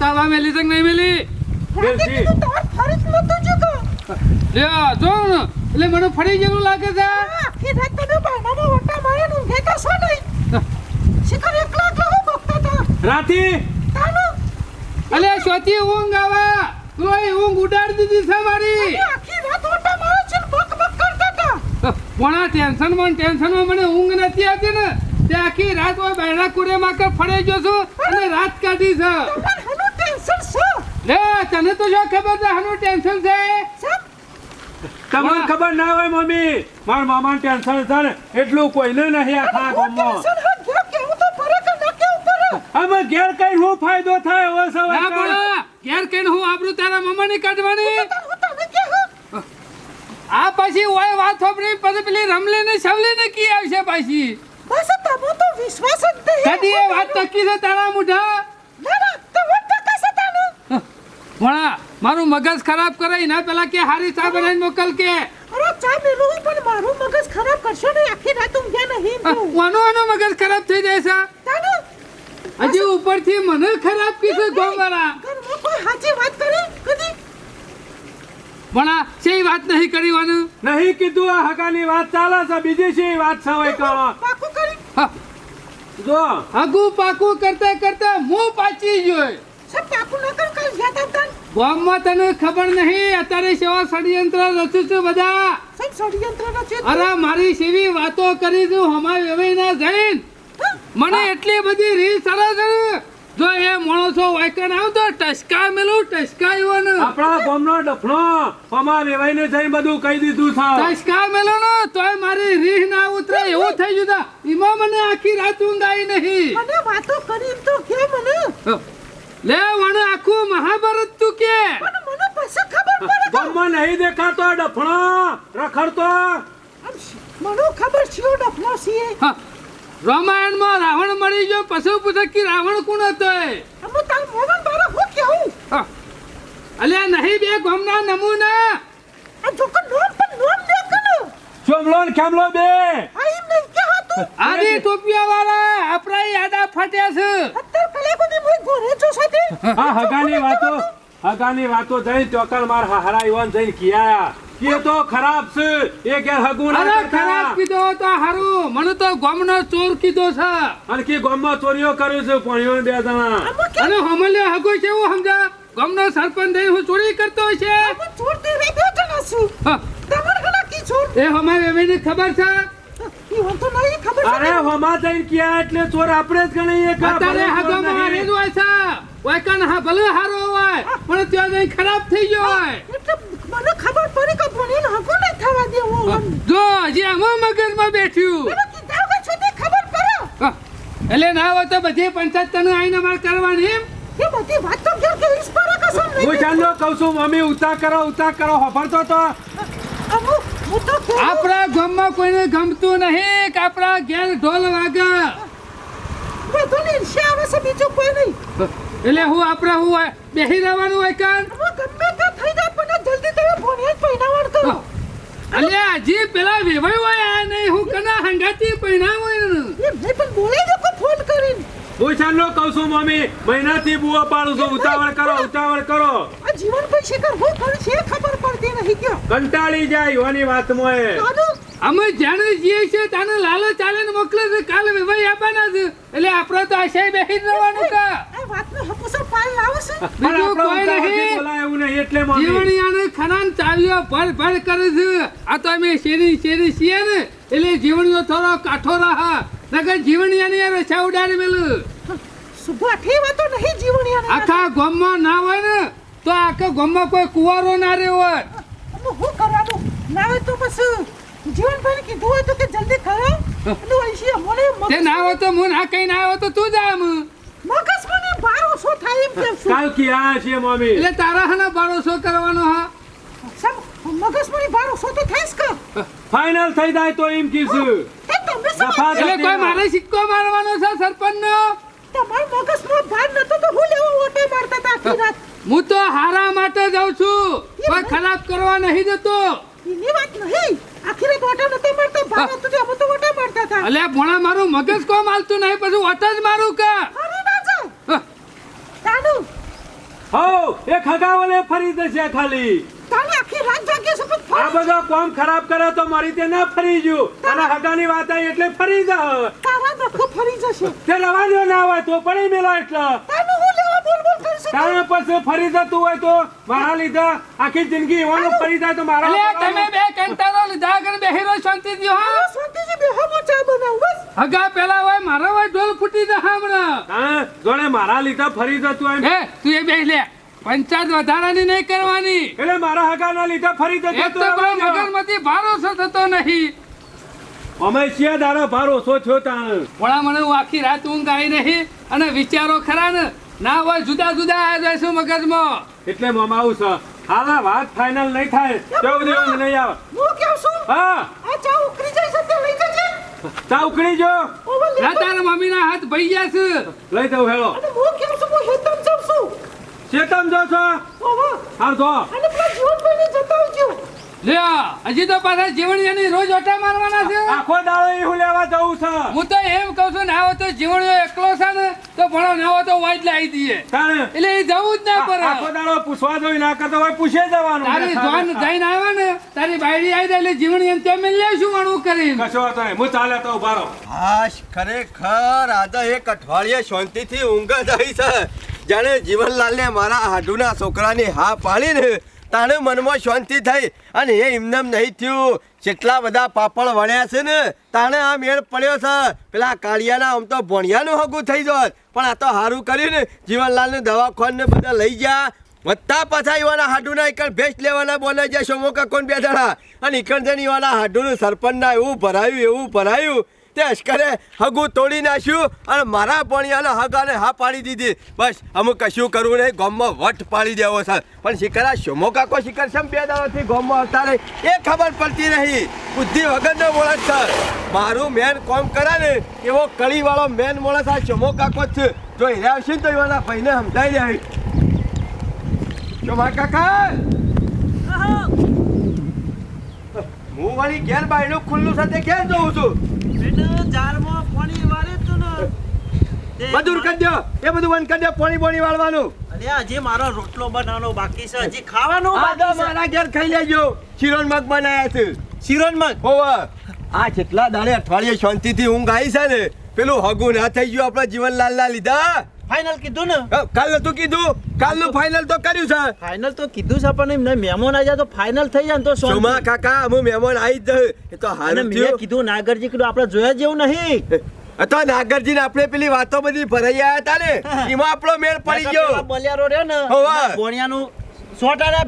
ચાલવા મેલી છે નહીં મેલી? જ. જો એટલે મને ફરી જેવું લાગે છે. આખી રાત તમે બારણામાં ઓટા મારીને ઊંઘ્યા તો છો નહીં. શિખર એકલો એકલો હું બકતા તો. રાતી. તાનો. અલે સોતી ઊંઘ આવે. તું એ ઊંઘ ઉડાડી દીધી છે મારી. આખી રાત વટા મારો છે ને બક બક કરતા તા. પણ ટેન્શન ટેન્શનમાં ટેન્શન ટેન્શનમાં મને ઊંઘ નથી આવતી ને. તે આખી રાત હું બેડા કુરે માં કે ફરે ગયો છું અને રાત કાઢી છે તમારે હાનું ટેન્શન છે. લે તને તો જો ખબર છે આનું ટેન્શન છે? તમને ખબર ના હોય મમ્મી? મારા મામાને ટેન્શન છે ને એટલું કોઈને નહીં આખા ગામમાં હા ઘેર કઈ હું ફાયદો થાય હવે ના બોલો ઘેર કઈ હું આબરૂ તારા મમ્માની કાઢવાની. આ પછી ઓય વાત સાંભળી પછી પેલી રમલે ને સવલે ને કી આવશે પાછી? બસ તમો તો વિશ્વાસ જ નહીં. કદી એ વાત તકી છે તારા મુઢા? ના. ભણા મારું મગજ ખરાબ કરે એના પેલા કે હારી ચા બનાવીને મોકલ કે. અરે ચા મેલું પણ મારું મગજ ખરાબ કરશો ને આખી રાત ઊંઘ્યા નહીં તું. વાનો વાનો મગજ ખરાબ થઈ જાય છે? તાનું? હજી ઉપરથી મને ખરાબ કીધું ગોમવાળા. ઘરમાં કોઈ સાચી વાત કરી? કદી? ભણા છે વાત નહીં કરી વાનું નહીં કીધું આ હકાની વાત ચાલે છે બીજી છે વાત છે હોય કહો પાકું કરી? હા, જો. આગું પાકું કરતા કરતા હું પાછી જોઈ સબ પાકું ન કર કઈ આવતા ગામમાં તને ખબર નહીં અત્યારે સેવા ષડયંત્ર રચું છું બધા. ષડયંત્ર અરે મારી સેવી વાતો કરી છું હમા વેવાઈના જઈન મને એટલી બધી રીત સરસ છે. જો એ માણસો વાયકણ આવતો ટસકા મેલું ટસકા આવ્યો ને આપણા ગામનો ડફણો અમાર વેવાઈને જઈને બધું કહી દીધું થા ટસકા મેલો ને તોય મારી રીહ ના ઉતરે એવું થઈ જુદા. તા. મને આખી રાત ઊંઘ આવી નહીં. મને વાતો કરી તો કે મને. લે મને આખું મહાભારત તું કે? પણ મને પછી ખબર પડે ગમમાં નહીં દેખાતો ડફણો. રખડતો મને ખબર છે ડફણો છે હા, રામાયણમાં રાવણ મળી ગયો પછી પૂછે કે રાવણ કોણ હતો એ? અમે તાર મોહન બારા હું કેવું? હા. અલ્યા નહીં બે ગમના નમૂના. આ જોકર નોમ પણ નોમ દે કનો ચોમલો કેમલો બે. આ ઇમ નહીં કે હતું આડી ટોપિયા વાળા આપણા યાદા ફાટ્યા છે. સાથે? હગાની વાતો. હગાની વાતો ચોકલ માર હારા ઈવન જઈને કિયા કે તો ખરાબ છે એ કે હગું ના અરે ખરાબ કીધો તો હારું. મને તો ગામનો ચોર કીધો છે. અને કે ગામમાં ચોરીઓ કર્યું છે પોણીઓ બે જણા. અને હમલ્યો હગો છે એવું સમજા? ગામનો સરપંચ થઈ હું ચોરી કરતો હોય છે ચોર તે રે બે છું. તમાર હલા કી ચોર? એ અમારે એમને ખબર છે. ઈ વન તો નહીં ખબર અરે હમા જઈને ક્યાં એટલે ચોર આપણે જ ગણીએ કે અત્યારે ચોર જ હોય છે. વાયકાન હા ભલે હારો હોય પણ ત્યાં જઈને ખરાબ થઈ ગયો હોય. એટલે મને ખબર પડી કે ભણીને હકો નહીં થવા દેવો હા, જો હજી આમાં મગજમાં બેઠ્યું. ખબર પડે? એટલે ના હોય તો બધી પંચાયત તને આઈને માર કરવાની એમ? એ બધી વાત તો ઘેર કે ઈસ પર કસમ હું ચાલો કહું છું મમ્મી ઉતા કરો ઉતા કરો હોભળતો તો. આપણા ગામમાં કોઈને ગમતું નહીં કે આપણા ઘેર ઢોલ વાગે. બીજું કોઈ નહીં. એટલે હું આપણે હું બેસી બેહી રહેવાનું હોય કાન ગમે તે થઈ જાય પણ જલ્દી તમે ભણીએ જ પહેરાવણ કરો અલ્યા હજી પેલા વેવાય હોય નહીં હું કના હંગાતી પહેણાવ એ પણ બોલે લોકો ફોન કરીને. હું ચાલો કહું છું મમ્મી મહિનાથી બુઓ પાડું છું. ઉતાવળ કરો ઉતાવળ કરો. આ જીવન પર શિખર હું કરું છે ખબર પડતી નહીં કયો. કંટાળી જાય યુવાની વાતમાં એ. અમે જાણે જીએ છીએ તાને લાલો ચાલે ને મોકલે છે કાલે વિવાહ આપવાના છે. એટલે આપણે તો આશાય બેહી રહેવાનું કા આ વાતનો હપુસર પાલ લાવે છે? બીજું કોઈ નહીં. બોલાય નહીં એટલે મમ્મી જીવણી આને ખનાન ચાવ્યો ભર ભર કરે છે. આ તો અમે શેરી શેરી છીએ ને. એટલે જીવણીઓ થોડો કાઠો રહા. નગર જીવણી યાર રછા ઉડાડી મેલું. સુભા ઠી વાતો નહીં જીવણિયાને આખા ગામમાં ના હોય ને તો આખા ગામમાં કોઈ કુવારો ના રહ્યો હોય. હું કરવાનું ના હોય તો બસ જીવનભાઈ કીધું હોય તો કે જલ્દી કરો એટલે અહીંથી અમોને તે ના હોય તો હું ના કઈ ના હોય તો તું જા આમ. મગજ મને બારો સો થાય એમ કેમ છું? કાલ કી આ છે મમ્મી એટલે તારા હના બારો સો કરવાનો હા. સમ મગજ મને બારો સો તો થઈશ કે? ફાઇનલ થઈ જાય તો એમ કીધું. એ તમે શું દફા એટલે કોઈ મારે સિક્કો મારવાનો છે સરપંચ નો તમાર મગજમાં ભાન નતો તો હું લેવો ઓટે મારતા તા આખી રાત? હું તો હારા માટે જાઉં છું. કોઈ ખરાબ કરવા નહીં જતો. એની વાત નહીં. આખી રાત ઓટે નતો મારતા ભાન હતું તો તો ઓટે મારતા તા. અલ્યા ભોણા મારું મગજ કો માલતું નહીં પછી ઓટે જ મારું કે? અરે ના જાય હા, તાનું? હો એ ખગાવલે ફરી જશે ખાલી તાને આખી રાત જાગે છે પણ આ બધો કોમ ખરાબ કરે તો મારી તે ના ફરી ગયું અને હગાની વાત આવી એટલે ફરી જા. તારા નખો ફરી જશે. તે રવા દો ના હોય તો પડી મેલો એટલે. તાનું હું લેવા બોલ બોલ કરશે તારા પછી ફરી જતું હોય તો મારા લીધે આખી જિંદગી એવાનો ફરી જાય તો મારા લે તમે બે કંટાળો લીધા આગળ શાંતિ રહો હા? હો શાંતિથી બેહો હું ચા બનાવું બસ. હગા પેલા હોય મારા હોય ઢોલ ફૂટી જાય હમણાં. હા જોડે મારા લીધા ફરી જતું હોય હે તું એ બેસી લે. પંચાયત વધારાની નહીં કરવાની. એટલે મારા હગાના લીધે ફરી જતું એક તો પેલો મગજમાંથી થતો નહીં. અમે શિયા દાડો ભાર ઓછો થયો તાણ વળા મને હું આખી રાત ઊંઘ આવી નહીં અને વિચારો ખરા ને. ના હોય જુદા જુદા આ જઈશું મગજમાં. એટલે મામા આવું છે. હાલા વાત ફાઇનલ નહીં થાય. તેવું દેવું નહીં આવે. હું કેવું છું? હા. આ ચા ઉકળી જાય છે તે લઈ જજે? ચા ઉકળી જો. ના તારા મમ્મીના હાથ ભઈ ગયા છે. લઈ જાઉં હેલો અને હું કેવું છું? હું છું ચેતમ જો છો? હાર જો. અને પેલા જીવનભાઈને જતા આવજો. લ્યો હજી તો પાછા જીવણીયાની રોજ ઓટા મારવાના છે. આખો દાડો એવું લેવા જવું છે. હું તો એમ કહું છું ના હોય તો જીવણીઓ એકલો છે ને તો ભણો ના હોય તો વાઈટ લાવી દઈએ એટલે એ જવું જ ના આખો પડે. દાડો પૂછવા જોઈ ના કરતો હોય પૂછે જવાનું તારી જોન જઈને આવ્યા ને તારી બાયડી આવી જાય એટલે જીવણી ત્યાં મેં લેશું વણું કરી કશો વાંધો હું ચાલે તો ઊભા રહો. હાશ ખરેખર આજે એક અઠવાડિયે શાંતિથી ઊંઘ જ આવી છે. જાણે જીવનલાલને મારા હાડુના છોકરાની હા પાડીને તાણે મનમાં શાંતિ થઈ અને એ એમને નહીં થયું. જેટલા બધા પાપડ વળ્યા છે ને, તાણે આ મેળ પડ્યો છે. પેલા કાળિયાના આમ તો ભણિયાનું હગું થઈ જોત. પણ આ તો સારું કર્યું ને જીવનલાલને દવાખાને બધા લઈ ગયા. વધતા પાછા એવાના હાડુના એકણ ભેસ્ટ લેવાના બોલે છે શોમોકા કોણ બે જણા અને એકણ જણ એવાના હાડુનું સરપંચના એવું ભરાયું એવું ભરાયું. તે અશ્કરે હગું તોડી નાખ્યું અને મારા પણિયાના હગાને હા પાડી દીધી. બસ અમુક કશું કરવું નહીં ગોમમાં વટ પાડી દેવો સર પણ શિકરા શોમો કાકો શિકર શમ બે દાવાથી ગોમમાં આવતા રહી એ ખબર પડતી નહીં બુદ્ધિ વગરનો મોણસ સર મારું મેન કોમ કરે ને એવો કળીવાળો મેન મોણસ આ શોમો કાકો જ છે. જો હેરા આવશે ને તો એવાના ભાઈને સમજાઈ જાય. શોમા કાકા! હું વળી ઘેર બાયણું ખુલ્લું સાથે ઘેર જોઉં છું? જારમાં પાણી વાળ્યું તું ને બધું કરી દો. એ બધું બંધ કરી દો. પાણી પાણી વાળવાનું. અલ્યા, હજી મારો રોટલો બનાવવાનો બાકી છે. હજી ખાવાનું બાકી છે. મારા ઘેર ખાઈ લેજો. શીરોન મગ બનાયા છે. શીરોન મગ? ઓવા આ જેટલા દાડે અઠવાડિયે શાંતિથી ઊંઘ આવી છે ને પેલું હગું ના થઈ ગયું આપણા જીવનલાલ ના લીધા. ફાઇનલ કીધું ને? કાલ નતું કીધું? કાલનું ફાઇનલ તો કર્યું છે. ફાઇનલ તો કીધું છે પણ એમને મહેમાન આવી તો ફાઇનલ થઈ જાય તો સોમા કાકા અમે મહેમાન આવી જ. એ તો અને મેં કીધું નાગરજી કીધું આપણે જોયા જેવું નહીં. અ તો નાગરજીને આપણે પેલી વાતો બધી ભરાઈ આવ્યા હતા ને? એમાં આપણો મેળ પડી ગયો. બલિયારો રહ્યો ને. બોણિયાનું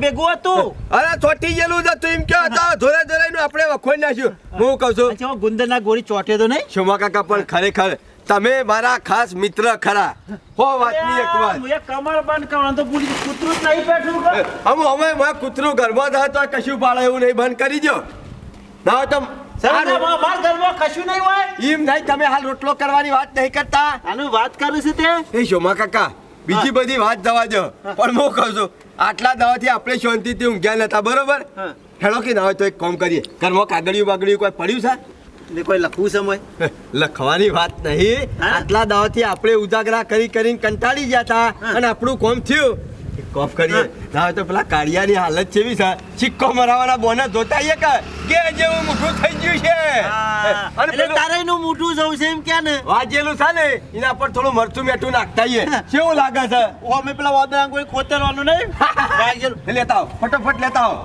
ભેગું હતું. અરે ચોટી ગયેલું હતું એમ કે ધોરે ધોરે નું આપણે વખોઈ નાખ્યું. હું. કહું છું ગુંદર ના ગોળી ચોટે તો નહીં? શોમા કાકા પણ ખરેખર તમે મારા ખાસ મિત્ર ખરા. હો વાતની એક વાત. હું એક કમર બંધ કરવાનું તો ભૂલી કૂતરું જ નહીં બેઠું હમ અમે મેં કૂતરું ઘરમાં થાય તો કશું પાડે એવું નહીં બંધ કરી દો ના તો એ બીજી બધી વાત જવા દો પણ હું કહું છું આટલા દાવાથી આપણે શાંતિથી ઊંઘ્યા નતા બરોબર. હેડો કે ના હોય તો એક કામ કરીએ. ઘરમાં કાગળિયું બાગળિયું કોઈ પડ્યું છે? ને કોઈ લખવું સમય લખવાની વાત નહીં. આટલા દાવાથી આપણે ઉજાગરા કરી કરીને કંટાળી ગયા હતા અને આપણું કોમ થયું. કોફ કરીએ. ના તો પેલા કાળિયાની હાલત કેવી છે. સિક્કો મરાવાના બોનસ જોતા કે કે જેવું મોટું થઈ ગયું છે. અને પેલું તારે એનું મોઢું જવું છે એમ કે ને? વાજેલું છે ને એના પર થોડું મરચું મેઠું નાખતા કેવું લાગે છે? ઓ અમે પેલા વાદળા કોઈ ખોતરવાનું નહીં? વાગેલું. લેતા આવો. ફટોફટ લેતા આવો.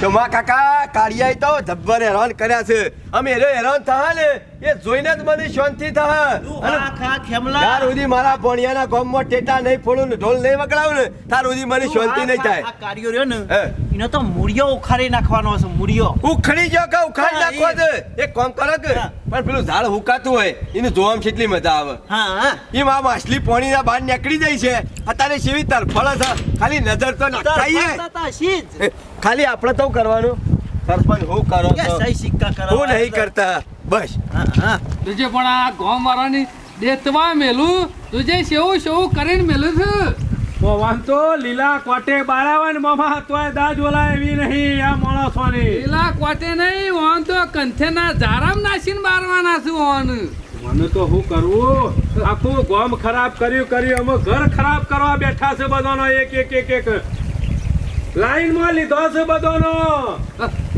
તો માં કાકા કાળિયાએ તો જબ્બર હેરાન કર્યા છે. અમે એને હેરાન થા ને. એ જોઈને જ મને શાંતિ થા. તું અને ખા ખા ખેમલા. ત્યાર સુધી મારા ભણિયાના ગામમાં ટેટા નહીં ફોડું ને ઢોલ નહીં વગડાવું ને તાર સુધી મને શાંતિ નહીં થાય. આ કાર્યો રહ્યો ને. એનો તો મૂળિયો ઉખાડી નાખવાનો છે મૂળિયો. ઉખડી જો કે ઉખાડી નાખવો છે? એક કામ કરો કે પણ પેલું ઝાડ હુકાતું હોય એનું જોવામાં કેટલી મજા આવે. હા એ માં માછલી માછલી પોણીના બહાર નીકળી જાય છે. અત્યારે સેવી તરફળ છે ખાલી નજર તો નાખાઈએ. તાર ખાલી આપણે તો કરવાનું? સરપંચ હું કરો કે છો? સહી સિક્કા કરવા હું નહીં કરતા. બસ. હા હા. તુજે પણ આ ગામ વાળાની દેતવા મેલું. તુજે સેવું સેવું કરીને મેલું છે. તો લીલા કોટે બાળાવે ને મામા તોય દાજ ઓલા એવી નહીં આ માણસોની. લીલા કોટે નહીં ઓન તો કંથેના ઝારામ નાસીન મારવાના છું ઓન. મને તો શું કરવું આખું ગોમ ખરાબ કર્યું કર્યું. અમે ઘર ખરાબ કરવા બેઠા છે બધાનો એક એક એક એક. લાઈનમાં લીધો છે બધાનો.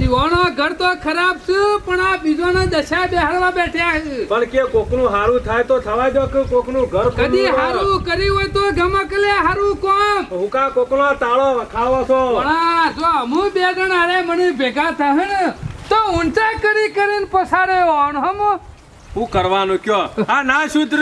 ઈવોનો ઘર તો ખરાબ છે પણ આ બીજોના દશા બેહાડવા બેઠ્યા છે. પણ કે કોકનું હારું થાય તો થવા દો કે કોકનું ઘર કદી હારું કરી હોય તો ગમકલે હારું કોમ. હુકા કોકનો તાળો ખાવો છો? પણ જો અમુ બે જણ આરે મને ભેગા થાય ને તો ઊંચા કરી કરીને પસારે ઓણ ઓણહમો શું કરવાનું કયો? આ ના સુધર.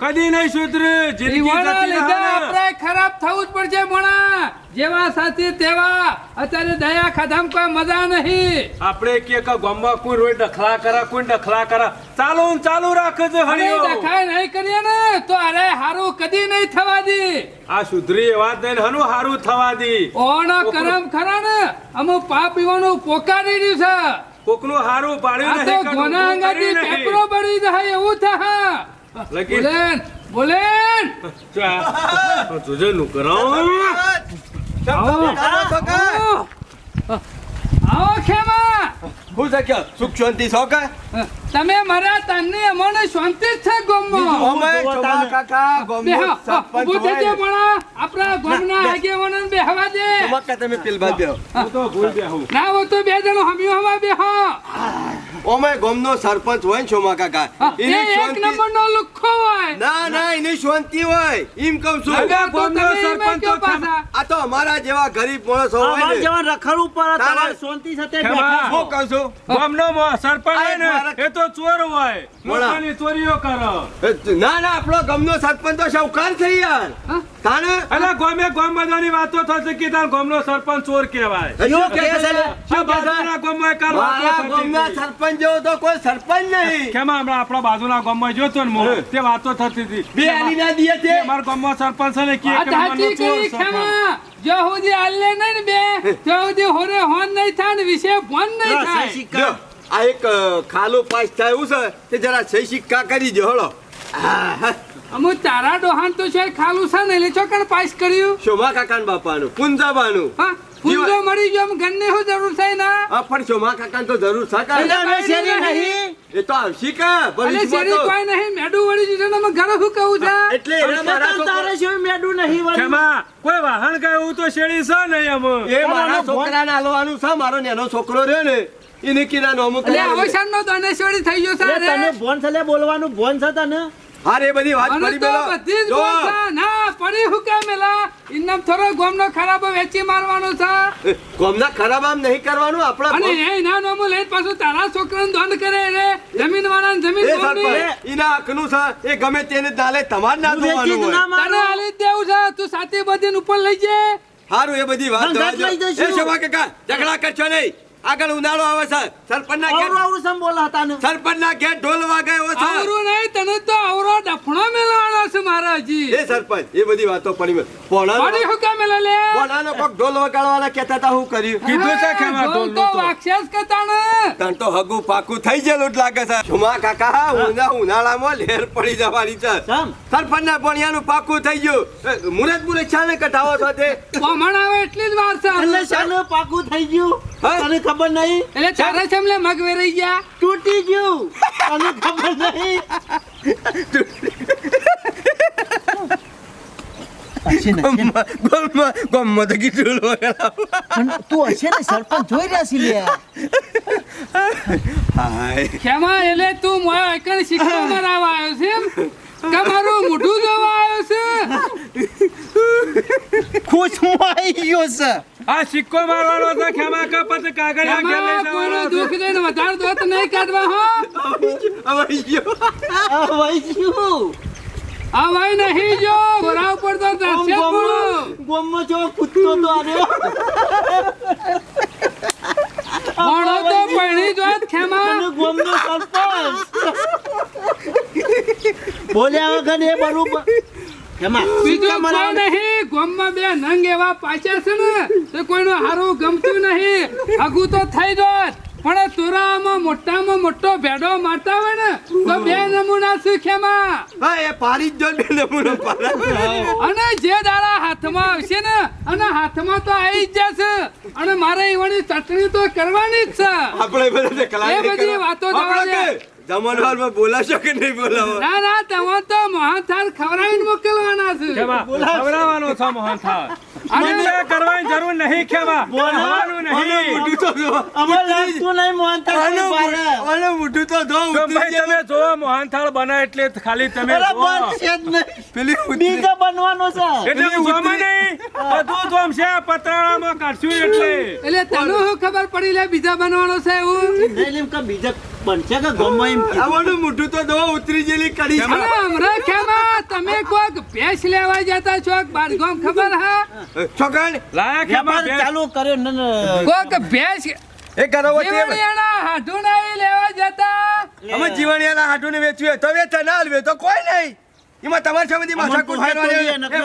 કદી નહીં સુધર. જિંદગી. આપણે ખરાબ થવું જ પડશે મોણા. જેવા સાથી તેવા અત્યારે દયા ખાધામ કોઈ મજા નહીં. આપણે કે કે ગામમાં કોઈ રોય ડખલા કરા કોઈ ડખલા કરા. ચાલુ ચાલુ રાખજો હળીઓ. દેખાય નહીં કરીએ ને તો અરે હારું કદી નહીં થવા દી. આ સુધરી વાત નહીં હનુ હારું થવા દી. ઓનો કરમ ખરા ને અમુક પાપ પીવાનું પોકારી રહ્યું છે. કોકનું હારું પાડ્યું તો નહીં કશું, ગોના અંગાથી. પેપરો બળી જાય એવું થા બોલેન બોલેન. તારો છોકરા આવો. આવો ખેમા. હું છે સુખ શાંતિ છો કે તમે મારા તનની અમને શાંતિ છે ગોમમાં. અમે? કાકા હા, સરપંચ હોય. જા મોણા આપણા ગોમના આગેવાનોને બેહવા દે. ચોમા કાકા તમે પેલ બાદ હું. તો ભૂલ બેહું. ના હોય તો બે જણો હમ્યો હવા બેહો. અમે ગોમનો સરપંચ હોય ને ચોમા કાકા એક શાંતિ નંબરનો લુખ્ખો હોય. ના ના એની શાંતિ હોય એમ કહું છું. લગા ગોમનો સરપંચ તો આ તો અમારા જેવા ગરીબ માણસ હોય ને. અમારા જેવા રખડવું ઉપર તારે- તમારે શાંતિ સાથે બેઠા હું કહું છું. ગોમનો મો- સરપંચ હોય ને એ તો ચોર હોય. મોટાની ચોરીઓ કરો. ના ના આપણો ગમનો સરપંચ તો શૌકાર છે યાર. અલા ગોમે ગોમ બધાની વાતો થશે કે તાર ગોમનો સરપંચ ચોર કહેવાય. શું કહે છે? શું બાજુના ગામમાં કાલ વાતો મારા થતી ગમના હતી. સરપંચ જેવો તો કોઈ સરપંચ નહીં. કેમ હમણાં આપણા બાજુના ગામમાં જોતો ને મો, તે વાતો થતી હતી. બે આલીના દિયે છે. અમારા ગામમાં સરપંચ છે ને કે ચોર. ખેમા જો સુધી આલે નહીં ને બે ત્યાં સુધી હોરે હોન નહીં થાય ને વિશે ફોન નહીં થાય. આ એક અ, પાસ થાય એવું છે તે જરા સહી સિક્કા કરી દો હળો. અમુ તારા ડોહાન તો છે ખાલું છે ને એટલે ચોકણ પાસ કર્યું? શોમા કાકાન બાપાનું પુંજાબાનું. હા પુંજો મળી ગયો ગન્ને શું જરૂર છે ના આ પણ શોમા કાકાન તો જરૂર છે અમે શેરી નહીં. એ તો આવશી કા ભવિષ્યમાં શેરી કોઈ નહીં મેડું વળી દીધું ને અમે ઘરે શું કહું છે? એટલે એના મારા તારે શું મેડું નહીં વળી? ખેમા, કોઈ વાહન એવું તો શેરી છે નહીં અમે એ મારા ફોન- છોકરાને આલવાનું છે મારો નેનો છોકરો રહ્યો ને એને કિનાનો અમુક એટલે અવસાન નો દનેશ્વરી થઈ ગયો છે રે. ભોન છે લે બોલવાનું ભોન છે તને? હારે બધી વાત પડી મેલા બધી જ. ના પડી હું કેમ મેલા ઇન્નમ થોડો ગોમનો ખરાબ વેચી મારવાનો છે. ગોમના ખરાબ આમ નહીં કરવાનું આપણા અને એ ના નોમું લઈને પાછું તારા છોકરાને દંડ કરે રે. જમીન વાળા ને જમીન ગોમની ઇના હકનું છે. એ ગમે તેને દાલે તમાર ના જોવાનું હોય. તને આલી દેવું છે. તું સાતી બધી ઉપર લઈ જે. હારું એ બધી વાત જવા લઈ એ શોભા કાકા ઝઘડા કરશો નહીં. આગળ ઉનાળો આવે છે. સરપંચના ઘેર આવડું સમ બોલા હતા ને? સરપંચના ઘેર ઢોલ વાગે ઓ છે. આવરું નહીં તને તો આવરો ડફણો મેળવાનો છે મારા એ સરપંચ એ બધી વાતો પડી મેં. પોણાનો- પડી હું કે મેલે લે? પોણાનો કોક ઢોલ વગાડવાના કહેતા હતા હું કર્યું. કીધું છે કે હા, ઢોલ તો તો. વાક્ષસ કરતા ને તન તો હગુ પાકું થઈ ગયેલું જ લાગે છે. શુમા કાકા ઉના ઉનાળામાં લેર પડી જવાની છે. સરપંચના ભણિયાનું પાકું થઈ ગયું. મુરત મુરત છાને કટાવો છો તે? કોમણ આવે એટલી જ વાર છે. એટલે છાને પાકું થઈ ગયું? તને ખબર નહીં? એટલે તારા ચમલે મગ વેરાઈ ગયા? તૂટી ગયું. તને ખબર નહીં? હશે ને, હશે ને. ગોમમાં- ગોમમાં ગોમમાં તો કીધું ઢોલ વગાડાવો. પણ તું હશે ને? સરપંચ જોઈ રહ્યા છે લે હાય. ખેમા એટલે તું મોય એકણ શીખવા મરાવા એમ? કે મારું મોઢું જોવા છે? ખુશ હું આવી ગયો છે. આ સિક્કો મારવાનો તો ખેમા કા પછી કાગળિયા ઘેર લઈ ખેમા કોઈનો જવાનો દુઃખ છે. દઈને વધારે દોત નહીં કાઢવા હો હવે ગયો અવાઈ ગયો અવાઈ નહીં જો ઘોડા ઉપર તો આમ પૂરો ગોમમાં- જો કૂદતો તો આવ્યો. ભણો તો પૈણી જોત ખેમા અને ગોમનો સરપંચ બોલ્યા વગર એ બરોબર બીજું કોઈ નહીં. ગોમમાં બે નંગ એવા પાછા છે ને તો કોઈનું હારું ગમતું નહીં. હગું તો થઈ જોત. પણ તુરામાં મોટામાં મોટો ભેડો મારતા હોય ને તો બે નમૂના સુખેમાં હા એ પાડી જ બે નમૂનો અને જે દાડા હાથમાં આવશે ને અને હાથમાં તો આવી જ જશે. અને મારે એવાની ચટણી તો કરવાની જ છે. આપણે બધા વાતો જવા દે. જમણવારમાં બોલાશો કે નહીં બોલાવો? ના ના તમે તો મોહનથાળ ખવડાવીને મોકલવાના છે. ખવડાવવાનો છો મોહનથાળ મંદિર કરવાની જરૂર નહીં ખેમા. ખવડાવવાનું નહીં. મોઢું તો જો. અમારે લાગતું નહીં મોહનથાળ આનું ખાલી મો- પાડે. આનું મોઢું તો જો ભાઈ જાય. તમે જોવો મોહનથાળ બને એટલે ખાલી તમે બરાબર જોવો છે જ નહીં. પેલી બીજો બનવાનો છે. એટલે જોમે નહીં. બધું જોમ છે પતરાળામાં કાઢશું એટલે. એટલે તને ખબર પડી લે બીજા બનવાનો છે એવું? નહીં કે બીજા બનશે કે ગમે એમ આવડું મોઢું તો દો ઉતરી જેલી કડી છે. હમણાં તમે કોક ભેંસ લેવા જતા છો? બારગામ ખબર હા? છોકણ લાયા ખેમા ચાલુ કર્યો ન કોક કોઈક ભેંસ એ કરાવો તે જીવણિયાના હાડું નહીં લેવા જતા. અમે જીવણિયાના હાડુને વેચ્યું હોય તો વેચા ના લેવે તો કોઈ નહીં. એમાં તમારે છે. બધી માથા એ નકર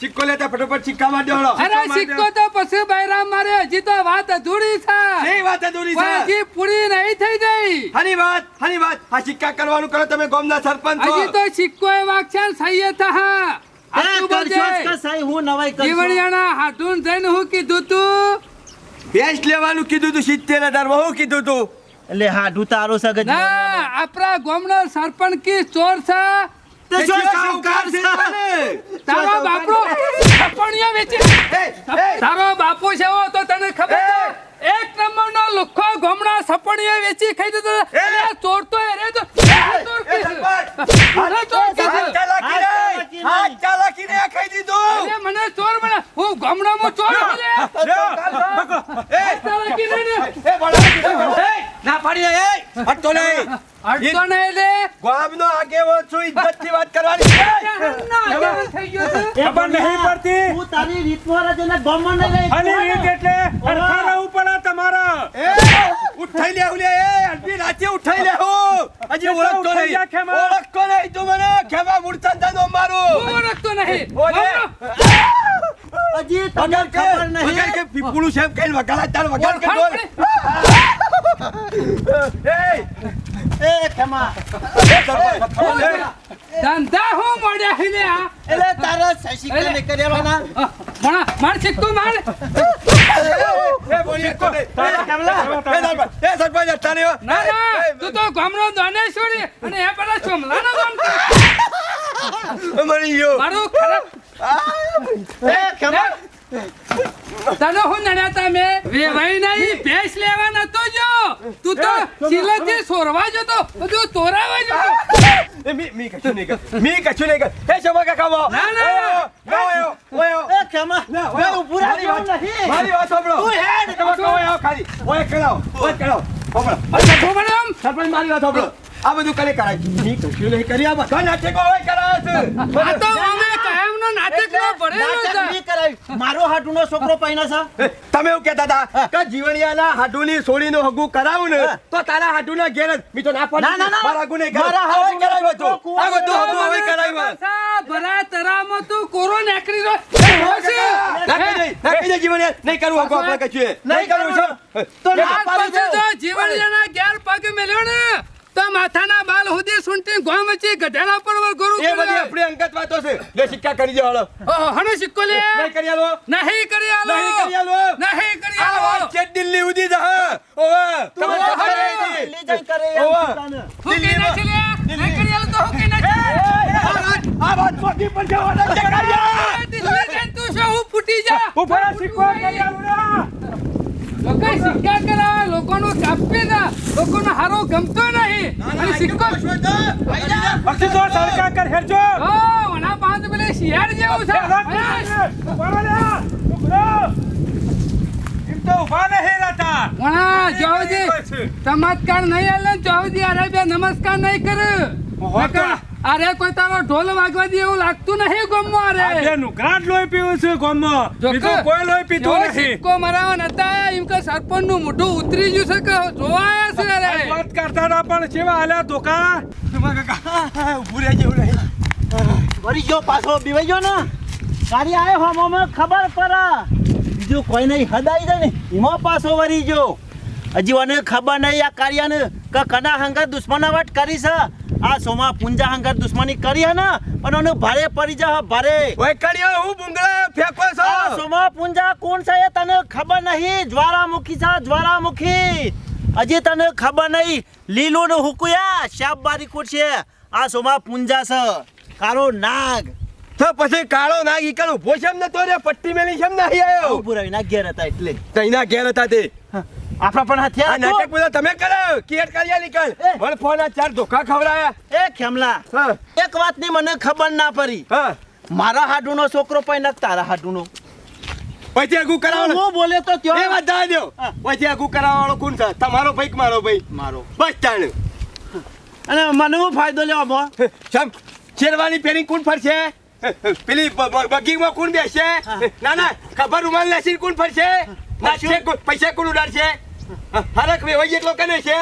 સિક્કો લેતા ફટાફટ સિક્કા માં દેવડો અરે સિક્કો તો પછી બૈરામ મારે હજી તો વાત અધૂરી છે. નહીં વાત અધૂરી છે? હજી પૂરી નહીં થઈ ગઈ. હની વાત હની વાત. આ સિક્કા કરવાનું કરો તમે ગોમના સરપંચ હજી તો સિક્કો એ વાગશે સહીએ થા અરે કરશો સાઈ હું નવાઈ કરશો. જીવણિયાના હાથું જઈને હું કીધું તું? બેસ્ટ લેવાનું કીધું તું સિત્તેર હજાર હું કીધું તું? એટલે હાડું તારું કે ના આપણા ગોમનો સરપંચ કી ચોર છે? તે જો એ સાહુકાર છે? તારો બાપો છપણિયા વેચી તારો બાપુ છે ઓ તો તને ખબર છે? એક નંબરનો લુખ્ખો ગોમડા સપણિયા વેચી ખાઈ દીધો. અરે ચોર તો અરે તો ચોર કે અરે ચોર કે ચાલાકી હાથ ચાલાકી હાથ. ચાલાકીને આ ખાઈ દીધો. અરે મને ચોર બના હું ગમણામાં ચોર બોલે. એ, ચાલાકી રે એ, બળા, એ, ના પાડી દે, એ, હટતો નહીં. અડતો નહીં લે છું, ઇજ્જતથી વાત કરવાની છે. ના, થઈ ગયો છે. એ ખબર નહીં પડતી હું તારી રીતમાં રહે છે ને ગમમાં નહીં અને રીત એટલે હરખા રહેવું પડે તમારા એ, ઉઠાઈ લે, ઉલે, એ, અડધી રાતે ઉઠાઈ લે, હું. હજી ઓળખતો નહીં. ઓળખતો નહીં તું મને. ખેમા મૂળચંદ દાદો મારું. ઓળખતો નહીં ઓલે. હજી તમને વગર કે, ખબર વગર કે પીપળું સાહેબ કઈ વગાડા તાર વગાડ કે ઓળખાણ એ, એ ખેમા. ધંધા હું મોડ્યા હી લે આ? એટલે તારા શશિકા ને કર્યાવાના અ, ભણા માર સિક્કો માર એ, બોલી તો નહીં. એ, એ, સરપંચ, એ, સરપંચ, અટ્ટાને ના ના તું તો ગમણો દાનેશ્વરી અને એ પેલા ચોમલાનો ગામ મરી ગયો. મારું ખરાબ તને હું નડ્યા તમે વેવાઈ નહીં ભેંસ લેવા નતો જો તું તો સિલેથી સોરવા જતો બધું તોરાવા જતો એ, મી- મી કશું નહીં કર. મી કશું નહીં કર. હે શમા કાકા, આવો. ના, ના, ના. આવો, આવો. એ ખેમા ના. મારી વાત- નહીં. મારી વાત સાંભળો. તું હેડ. તમે કહો, આવો ખાલી. ઓય, કરાવો, ઓય, કરાવો. સાંભળો. સરપંચ મારી વાત સાંભળો. આ બધું કરે કરાય. મી કશું નહીં કરી આ બધા નાટકો હોય કરાવે છે. આ તો અમે કાયમનો નાટકનો ભરેલો નાટક છે. નહીં કરાય. મારો હાટુનો છોકરો પૈના છે. તમે એવું કહેતા હતા કે જીવણિયાના હાડુની સોળીનો હગુ કરાવું ને તો તારા હાડુના ઘેર મી તો ના પાડી ના, ના, ના. મારા હગું નહીં મારા હવે કરાવ્યો તો. આ બધું હગુ હવે કરાવ્યો. ભરા તરામાં તું કોરો નેકરી રો નાખી દે, નાખી દે જીવણિયા. નહીં કરવું હગુ આપણે કશું નહીં કરવું છે. તો ના પાડી દે. જીવણિયાના ઘેર પગ મેલ્યો ને. તો માથાના બાલ સુધી સૂંટી ગોમ વચ્ચે ગધેડા પર ગુરુ એ બધી આપણી અંગત વાતો છે. લે સિક્કા કરી દો હાલો. ઓહો હનો સિક્કો લે. નહીં કરી આલો. નહીં કરી આલો. નહીં કરી આલો. નહીં કરી આ આલો. વાત છે દિલ્હી ઉધી જા ઓવા તમે તો ખબર હવે દિલ્હી જઈ કરે ઓવા. દિલ્હી હું કઈ લે. નહીં કરી આલો તો હું કઈ નાખી આ વાત- આ વાત મોટી પર જવાના છે. દિલ્હી જઈને તું શું હું ફૂટી જા. ઊભા સિક્કો કરી આલો ના. લોકો સિક્કા કરાવે લોકોનું કાપી ના લોકોનો હારો ગમતો નહીં અને સિક્કો પછી તો સરકાર કર હેરજો ઓ વણા પાંચ પેલે શિયાળ જેવું છે ઊભા રહો. ઊભા રહો. એમ તો ઊભા નહીં રહેતા. વણા જોવજી ચમત્કાર નહીં આલે જોવજી અરે બે નમસ્કાર નહીં કર. અરે કોઈ તારો ઢોલ વાગવા દે એવું લાગતું નહીં ગમમાં આ અરે બે નુકરાટ લોહી પીવું છે ગામમાં. બીજો કોઈ લોહી પીતો નથી કો મરાવા નતા એમ કે સરપંચનું મોઢું ઉતરી ગયું છે કે જોવાય છે અરે. વાત કરતા ના પણ કેવા હાલ્યા ધોકા? તમા કાકા? રહેજે એવું નહીં વળી ગયો પાછો બીવાઈ ગયો ને? ગાડી આયો મમે ખબર પરા બીજું કોઈ નહીં હદાઈ જાય ને. એમાં પાછો વરી ગયો. હજી મને ખબર નહીં આ કાર્યાને કે કના હંગા દુશ્મનાવટ કરી છે. આ સોમા પુંજા હંગર દુશ્મની કરી હે ને પણ ઓને ભારે પડી જા ભારે. ઓય કડિયો હું બુંગળા ફેંકો છો? સોમા પુંજા કોણ છે એ તને ખબર નહીં? જ્વાળામુખી છે જ્વાળામુખી. હજી તને ખબર નહીં. લીલો ને હુકુયા શાપ બારી છે? આ સોમા પુંજા છે. કાળો નાગ. તો પછી કાળો નાગ ઈકળ ઊભો છે ને તો રે? પટ્ટી મેલી છે ને નહીં આવ્યો ઉભું રહીને ઘેર હતા એટલે. તઈના ઘેર હતા તે. આપણા પણ હથિયાર નાટક બધા તમે કરો. કેટ કર્યા નીકળ એ. વળ ફોન આ ચાર ધોકા ખવડાયા. એ ખેમલા એક એક વાતની મને ખબર ના પડી. હા. મારા હાડુનો છોકરો પણ નક તારા હાડુનો. પછી આગુ કરાવો હું બોલે તો એ ત્યો વાત દા દ્યો. પછી આગુ કરાવવાળો કોણ છે? તમારો ભાઈ મારો ભાઈ? મારો. બસ તાણ અને મને હું ફાયદો લેવા મો સમ શેરવાની પેરી કોણ ફરશે? પેલી બગીમાં કોણ બેસશે ના ના ખબર રૂમાલ લેસી કોણ ફરશે? પૈસા કોણ ઉડાડશે? હરક વેવાઈ એટલો કને છે?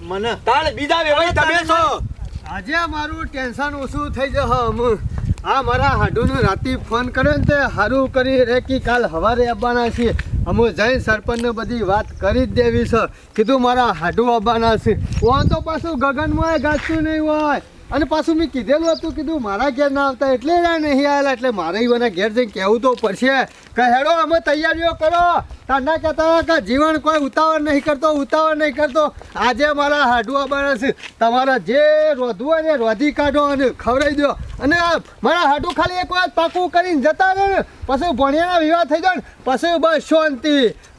મને. તાળ બીજા વેવાઈ તમે છો. આજે મારું ટેન્શન ઓછું થઈ જશે હમ. આ મારા હાડુનું રાતે ફોન કર્યો ને તે સારું કરી રે કે કાલ સવારે આવવાના છીએ અમે જઈને સરપંચને બધી વાત કરી જ દેવી છે. કીધું મારા હાડુ આવવાના છે. ઓન તો પાછું ગગનમાં ગાચું નહીં હોય. અને પાછું મેં કીધેલું હતું કીધું મારા ઘેર ના આવતા એટલે નહીં આવેલા, એટલે મારે એના ઘેર જઈને કહેવું તો પડશે. કે હેડો, અમે તૈયારીઓ કરો. તારના કહેતા કે જીવન કોઈ ઉતાવળ નહીં કરતો, ઉતાવળ નહીં કરતો. આજે મારા હાડવા બરસ તમારા જે રોધવું હોય ને રોધી કાઢો અને ખવડાવી દો. અને મારા હાડુ ખાલી એક વાત પાકું કરીને જતા રહે ને. પછી ભણિયાના વિવાહ થઈ જાય ને, પછી બસ શાંતિ.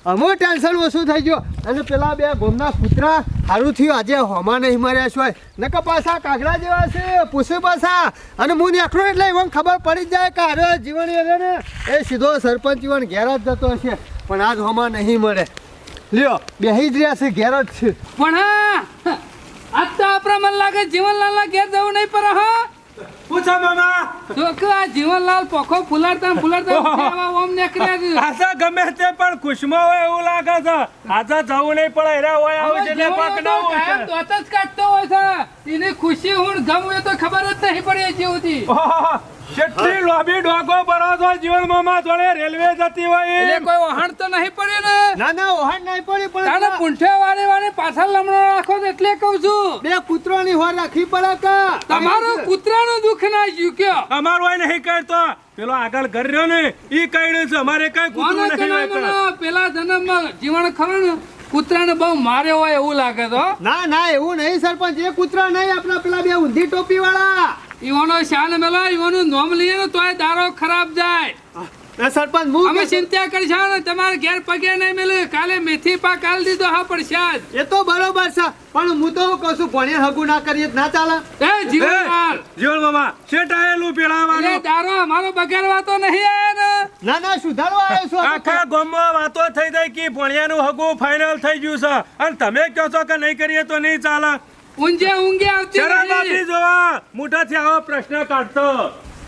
અમુક ટેન્શન ઓછું થઈ ગયો. અને પેલા બે ગોમના કૂતરા સારું થયું. આજે હોમાં નહીં મર્યા છો નકર પાછા કાગડા જેવા છે પૂછે પાછા. અને હું નીકળું એટલે એમને ખબર પડી જ જાય કે હારો જીવન એ ને, એ સીધો સરપંચ જીવન ઘેર જ જતો હશે. પણ આજ હોમાં નહીં મળે. લ્યો, બેહી જ રહ્યા છે, ઘેર જ છે. પણ હા, આજ તો આપણા મને લાગે જીવનલાલના ઘેર જવું નહીં પર હા? પૂછો મામા. તો કે આ જીવનલાલ પોખો ફુલાડતા ફુલાડતા ઓમ નીકળ્યા છે. આશા ગમે તે પણ ખુશમાં હોય એવું લાગે છે. આજે જવું નહીં પડે હેરા હોય આવું એટલે છે. દોત જ કાઢતો હોય છે. એની ખુશી હું ગમ એ તો ખબર જ નહીં પડી ઓહો, કેટલી લોબી ડોકો ભરો છો જીવન મામા જોડે રેલવે જતી હોય. એટલે કોઈ વહાણ તો નહીં પડ્યું ને? ના ના વહાણ નહીં પડી પણ પણ પૂંઠે વારે વારે પાછળ લમણો રાખો એટલે કહું છું. બે કૂતરાની હોર રાખવી પડે કા? તમારો કૂતરાનો દુખ ના જ્યું કયો હોય નહીં કરતો. પેલો આગળ ઘર રહ્યો ને ઈ કઈડે છે. અમારે કઈ કૂતરું નહીં પેલા જન્મમાં જીવન ખરો ને કૂતરાને બહુ માર્યો હોય એવું લાગે તો ના ના એવું નહીં સરપંચ. એ કૂતરા નહીં આપણા પેલા બે ઊંધી ટોપી વાળા. ઈવાનો શાન મેલો ઈવાનું નોમ લઈએ ને તોય દારો ખરાબ જાય. એ સરપંચ હું અમે ચિંતા કરશો ને તમારે ઘેર પગે નહીં મેલે કાલે મેથી પાક કાલ દીધો હા જ એ તો બરોબર છે પણ હું તો કહું છું ભણીએ હગું ના કરીએ ના ચાલે. એ જીવનલાલ જીવન મામા છે આયેલું એટલે પેલાવાનું દારો અમારો બગાડવા તો નહીં આયા ને. ના ના સુધારવા આવ્યો છું આખા ગામમાં વાતો થઈ જાય કે ભણિયાનું હગું ફાઇનલ થઈ ગયું છે. અને તમે કહો છો કે નહીં કરીએ તો નહીં ચાલે. ઊંઘે ઊંઘે આવતી શરમ. આપી જોવા. મોઢાથી આવો પ્રશ્ન કાઢતો.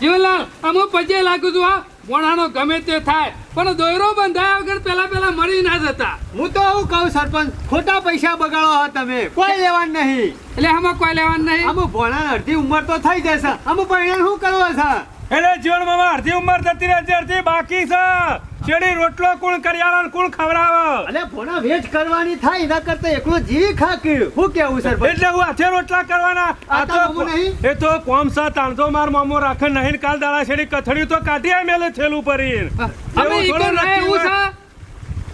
જીવનલાલ અમુ પજે લાગુ છું હા? વણાનો ગમે તે થાય. પણ દોયરો બંધાયા વગર પેલા પેલા મરી ના જતા. હું તો એવું કહું સરપંચ ખોટા પૈસા બગાડો હા તમે. કોઈ લેવાનું નહીં. એટલે આમાં કોઈ લેવાનું નહીં? અમુ ભોણા અડધી ઉંમર તો થઈ જશે. અમુ પરિણામ શું કરવા છે? એટલે જીવન મામા અડધી ઉંમર જતી રહે છે અડધી બાકી છે. શેરડી રોટલો કોણ કરિયાણા કોણ ખવડાવે? અને ભણા વેચ કરવાની થાય એના કરતા એકલો જીવી ખાકીડ હું કેવું સર એટલે હું હાથે રોટલા કરવાના. આ તો નહીં? એ તો કોમ સા તાણતો માર મામો રાખે નહીં કાલ દાડા છેડી કથળ્યું તો કાઢી આય મેલે થેલું પરી અમે ઈકો એવું છે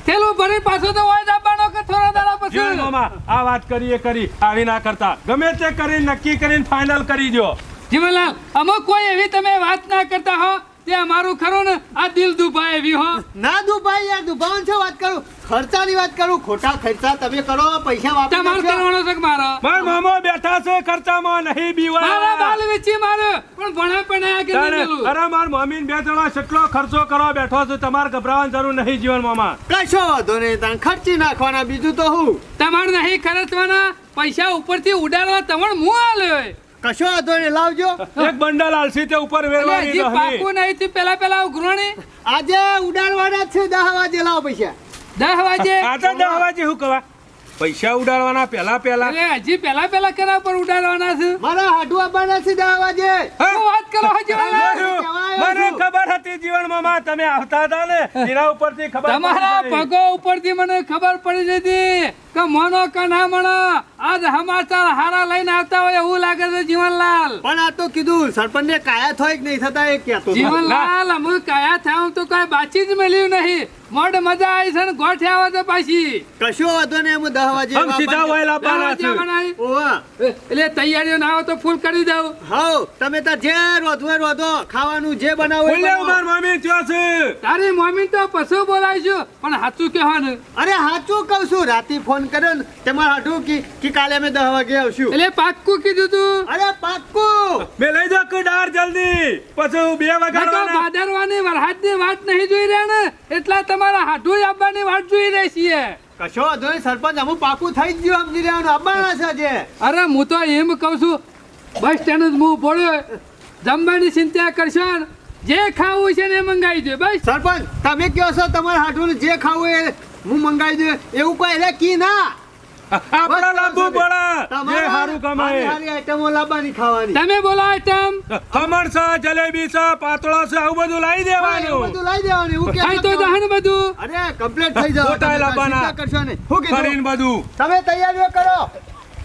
થેલું ભરી પાછો તો હોય દાબાનો કે થોડા દાડા પછી? મામા આ વાત કરીએ કરી. આવી ના કરતા. ગમે તે કરી નક્કી કરીને ફાઇનલ કરી દો જીવનલાલ અમુક કોઈ એવી તમે વાત ના કરતા હો તે અમારું ખરું ને આ દિલ દુભાય એવી હો. ના દુભાઈ યાર દુભાવન છે વાત કરું? ખર્ચાની વાત કરું ખોટા ખર્ચા તમે કરો પૈસા વાપરો તમારે. કરવાનો છે કે મારો? માર મામો બેઠા છે ખર્ચામાં નહીં મારા બાલ વેચી મારે પણ ભણે પણ આ કે નહીં અરે માર મમ્મી બે જણા કેટલો ખર્ચો કરવા બેઠો છે તમારે ગભરાવાની જરૂર નહીં જીવન મામા. કશો વાંધો નહીં તાણ ખર્ચી નાખવાના બીજું તો હું તમારે નહીં ખર્ચવાના પૈસા ઉપરથી ઉડાડવા તમને મું આલ્યો હોય. કશો વાંધો નહીં લાવજો. એક બંડલ આલસી તે ઉપર વેરવાની રહી. પાકું નહીં થયું પેલા પેલા ઉઘરાણી આજે ઉડાડવાના છે 10 વાગે લાવો પૈસા. 10 વાગે? આ તો 10 વાગે શું કહેવા? પૈસા ઉડાડવાના પહેલા પહેલા. હજી પેલા પેલા કરા પર ઉડાડવાના છે? મારા હાડુ આવવાના છે દહ વાગે વાત કરો મને ખબર હતી જીવન મામા તમે આવતા હતા ને એના ઉપરથી ખબર તમારા પગો ઉપરથી મને ખબર પડી જતી કે મનો કે ના મનો આજ સમાચાર હારા લઈને આવતા હોય એવું લાગે છે જીવનલાલ. પણ આ તો કીધું સરપંચ ને કાયા થાય કે નહીં થતા એ કહેતો હતો. જીવનલાલ અમુક કયા થયા તો કઈ બાચી જ મળ્યું નહીં. મોડ મજા આવી છે ને ગોઠે આવે તો પાછી. કશો વાંધો નહીં હું દહ વાગે હમ સીધા વહેલા બારા છે. ઓવા એટલે તૈયારીઓ ના આવે તો ફૂલ કરી દઉં. હાઉ તમે તાર જે રોધવે રોધો ખાવાનું જે બનાવો એટલે ઉમર મમ્મી જો છે? તારી મમ્મી તો પશુ બોલાવીશું પણ સાચું કહેવાનું. અરે સાચું કહું છું રાતે ફોન કર્યો ને તેમાં હાટું કે કે કાલે અમે દહ વાગે આવશું. એટલે પાક્કું કીધું તું. અરે પાક્કું. બે લઈ જાઓ કડાર જલ્દી? પછી બે વગાડવાના. બાદરવાની વરહાદની વાત નહીં જોઈ રહ્યા ને એટલા તમારા હાડું આવવાની વાત જોઈ રહી છીએ. કશો વાંધો નહીં સરપંચ અમુક પાકું થઈ જ ગયું સમજી લેવાનું. આવવાના છે આજે. અરે હું તો એમ કહું છું બસ સ્ટેન્ડ જ હું પડ્યો જમવાની ચિંતા કરશો. જે ખાવું છે ને મંગાવી દે બસ. સરપંચ તમે કહો છો તમારા હાટું જે ખાવું એ હું મંગાવી દઉં. એવું કોઈ એટલે કી ના. આપણા લાંબુ પડે જે સારું કમાય આઈટમો લાવવાની ખાવાની. તમે બોલો આઈટમ. ખમણ છે જલેબી છે પાતળા છે આવું બધું લાવી હા, દેવાનું. બધું લાવી દેવાનું એવું ખાઈ તો જહન બધું. અરે કમ્પ્લીટ થઈ જાવ તમે લાવવાના. કરશો શું કરીને બધું. તમે તૈયારીઓ કરો.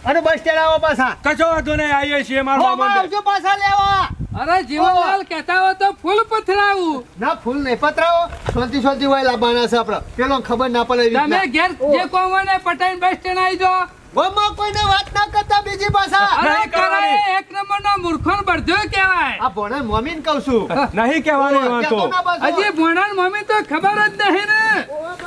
અને બસ સ્ટેન્ડ આવો પાછા. કશો વાંધો નહીં આવીએ છીએ મારો મામા આવજો પાછા લેવા. અરે જીવનલાલ કહેતા હોય તો ફૂલ પથરાવું. ના ફૂલ નહીં પથરાવો. શાંતિ શાંતિ હોય લાવવાના છે આપણે. પેલો ખબર ના પડે તમે ઘેર જે કોમને પટાઈન બસ સ્ટેન્ડ આવી જાઓ ગોમો કોઈને વાત ના કરતા બીજી પાછા. અરે કરે એક નંબરનો મૂર્ખો બળજો કહેવાય. આ ભણે મમ્મીને કહું છું. નહીં કહેવાની તો. અજી. હજી મમ્મી તો ખબર જ નહીં ને.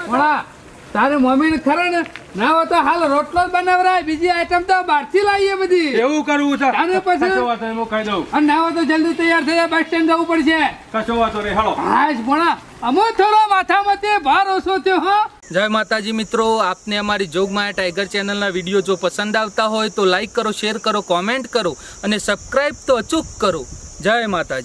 ભોણા તારે મમ્મીને ખરે ને ના હોય તો હાલ રોટલો જ બનાવરાય બીજી આઈટમ તો બહારથી લાવીએ બધી. એવું કરવું છે? અને પછી- કશો વાતો હું કહી દઉં. અને ના હોય તો જલ્દી તૈયાર થઈ બસ સ્ટેન્ડ જવું પડશે. કશો વાતો રે હાલો. હા જ ભણા અમો થોડો માથામાંથી ભાર ઓછો થયો હા. જય માતાજી મિત્રો આપને અમારી જોગમાયા ટાઈગર ચેનલના વીડિયો જો પસંદ આવતા હોય તો લાઈક કરો શેર કરો કોમેન્ટ કરો અને સબસ્ક્રાઈબ તો અચૂક કરો. જય માતાજી.